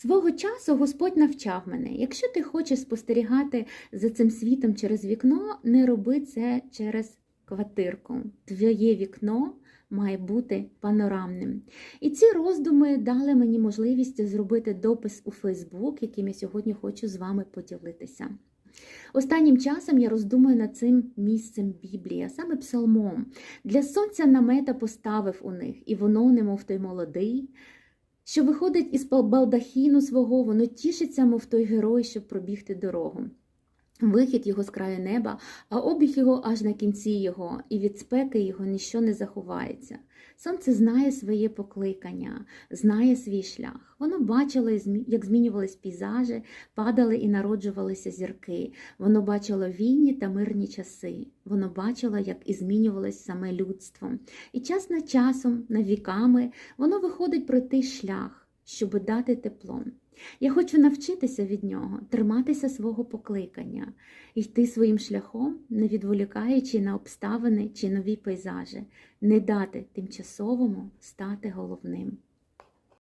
Свого часу Господь навчав мене, якщо ти хочеш спостерігати за цим світом через вікно, не роби це через квартирку. Твоє вікно має бути панорамним. І ці роздуми дали мені можливість зробити допис у Фейсбук, яким я сьогодні хочу з вами поділитися. Останнім часом я роздумую над цим місцем Біблії, а саме псалмом. Для сонця намета поставив у них, і воно, немов той молодий, що виходить із балдахіну свого, воно тішиться, мов той герой, щоб пробігти дорогу. Вихід його з краю неба, а обіг його аж на кінці його, і від спеки його ніщо не заховається. Сонце знає своє покликання, знає свій шлях. Воно бачило, як змінювались пейзажі, падали і народжувалися зірки. Воно бачило війні та мирні часи. Воно бачило, як і змінювалось саме людство. І час на часом, на віками, воно виходить пройти шлях, щоб дати тепло. Я хочу навчитися від нього, триматися свого покликання, йти своїм шляхом, не відволікаючи на обставини чи нові пейзажі, не дати тимчасовому стати головним.